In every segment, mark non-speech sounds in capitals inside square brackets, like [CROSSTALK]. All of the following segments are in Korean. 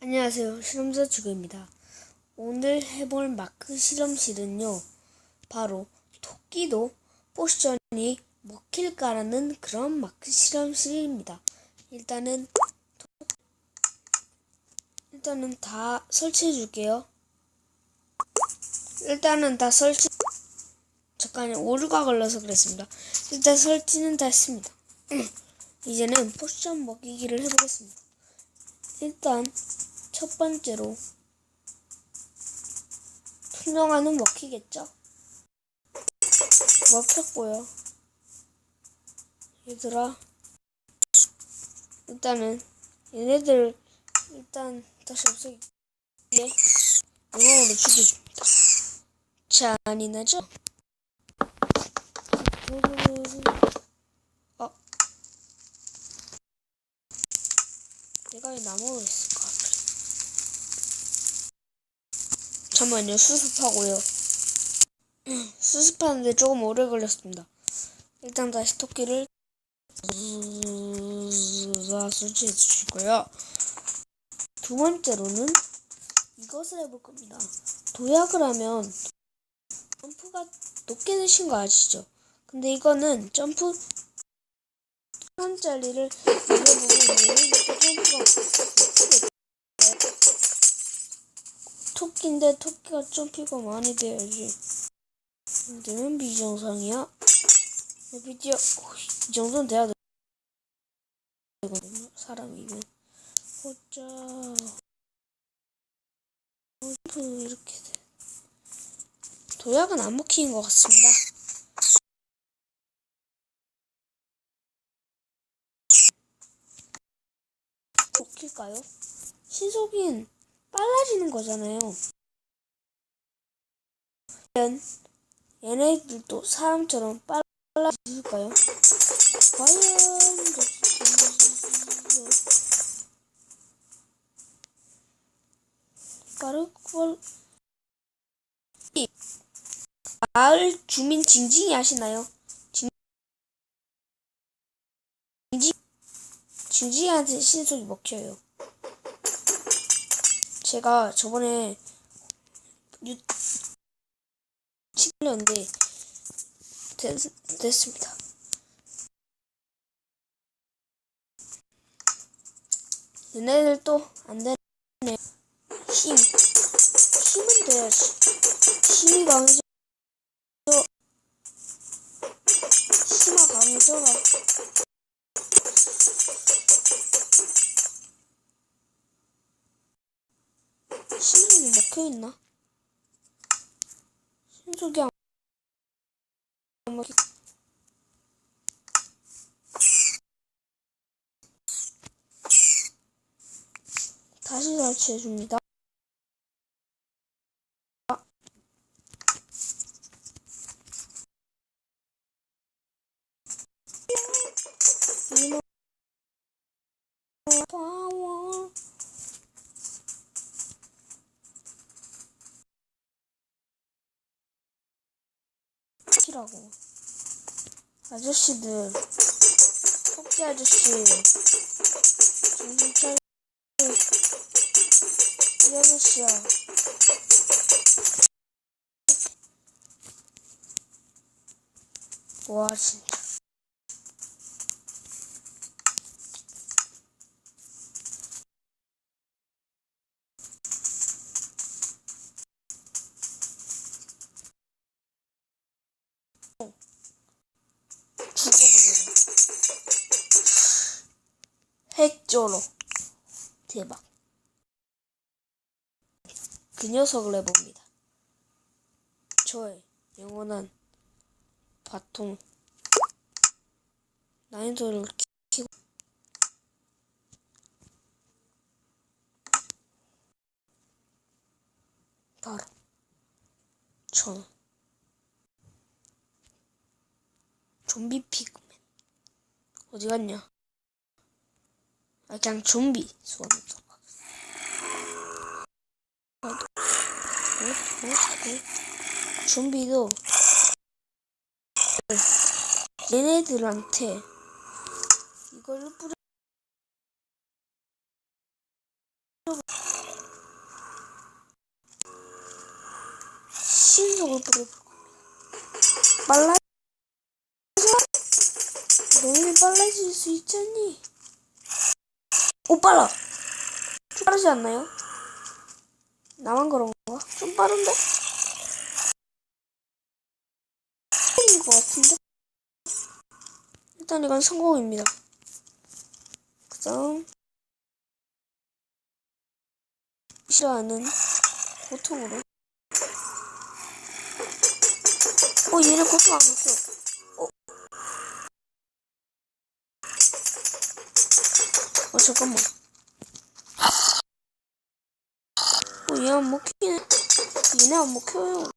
안녕하세요. 실험자 주구입니다. 오늘 해볼 마크 실험실은요. 바로 토끼도 포션이 먹힐까라는 그런 마크 실험실입니다. 일단은 토- 일단은 다 설치해 줄게요. 일단은 다 설치 잠깐 오류가 걸려서 그랬습니다. 일단 설치는 다 했습니다. [CLEARS THROAT] 이제는 포션 먹이기를 해보겠습니다. 일단 첫 번째로 투명화는 먹히겠죠? 먹혔고요. 얘들아 일단은 얘네들 일단 다시 없애기 네 용암으로 죽여줍니다. 잔인하죠? 어 내가 왜 나무를 했을까? 잠깐만요, 수습하고요. [CLEARS THROAT] 수습하는데 조금 오래 걸렸습니다. 일단 다시 토끼를 설치해 주시고요. 두 번째로는 이것을 해볼 겁니다. 도약을 하면 점프가 높게 되신 거 아시죠? 근데 이거는 점프 한 짜리를 점프가 높게 토끼인데 토끼가 점프가 많이 돼야지. 안 되면 비정상이야. 비디오 이 정도는 돼야 돼. 사람이면 점프 이렇게 돼. 도약은 안 먹히는 것 같습니다. 먹힐까요? 신속인 빨라지는 거잖아요. 얘네들도 사람처럼 빨라질까요? 과연 빠르걸 마을 주민 징징이 아시나요? 징 징 징 징징이한테 신속이 먹혀요. 제가 저번에 유 됐, 됐습니다. 얘네들도 안 되네. 힘. 힘은 돼야지. 힘이 강해져. 힘아 강해져라. 신속이 먹혀있나? 신속이 안 먹혀. 다시 설치해줍니다. 키라고. 아저씨들. 토끼 아저씨. 정신 차려. 이 아저씨야. 와 진짜 핵조로. 대박. 그 녀석을 해봅니다. 저의 영원한 바통. 난이도를 키고. 바로 저는 좀비 피그맨. 어디 갔냐? 아 그냥 좀비 어. 좀비도 얘네들한테 이걸 뿌려. 빨라. 너희는 빨라질 수 있잖니? 오 빨라. 좀 빠르지 않나요? 나만 그런 건가? 좀 빠른데? 인것 같은데? 일단 이건 성공입니다. 그 다음 싫어하는 고통으로 어 얘네 고통 안 느껴 어? 어 잠깐만. 어얘 안 먹히네. 얘네 안 먹혀요.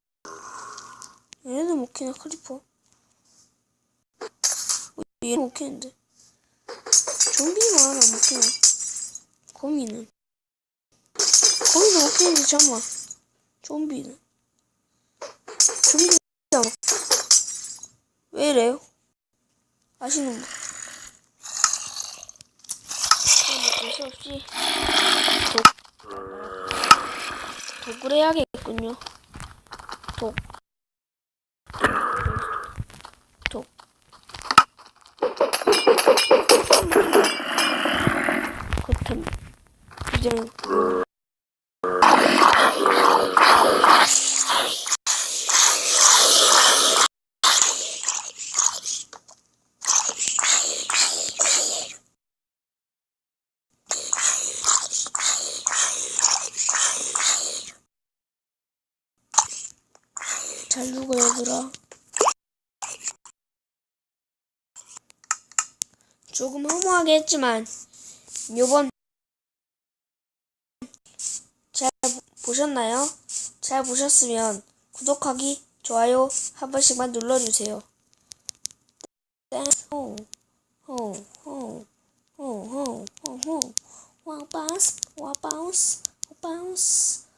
얘네도 먹히네 크리퍼. 어, 얘 먹히는데. 좀비만 안 먹히네. 거미는. 거미도 먹히는데 잠깐만. 좀비는. 좀비 안 먹... 왜 이래요? 아시는 분 그럼 어쩔 수 없이 독 독을 해야겠군요 독 독. 그렇다면 이제 잘 죽어 얘들아 조금 허무하게 했지만 요번 잘 보셨나요? 잘 보셨으면 구독하기, 좋아요 한 번씩만 눌러주세요. 호호호호호호호 와바운스 와바운스 와바운스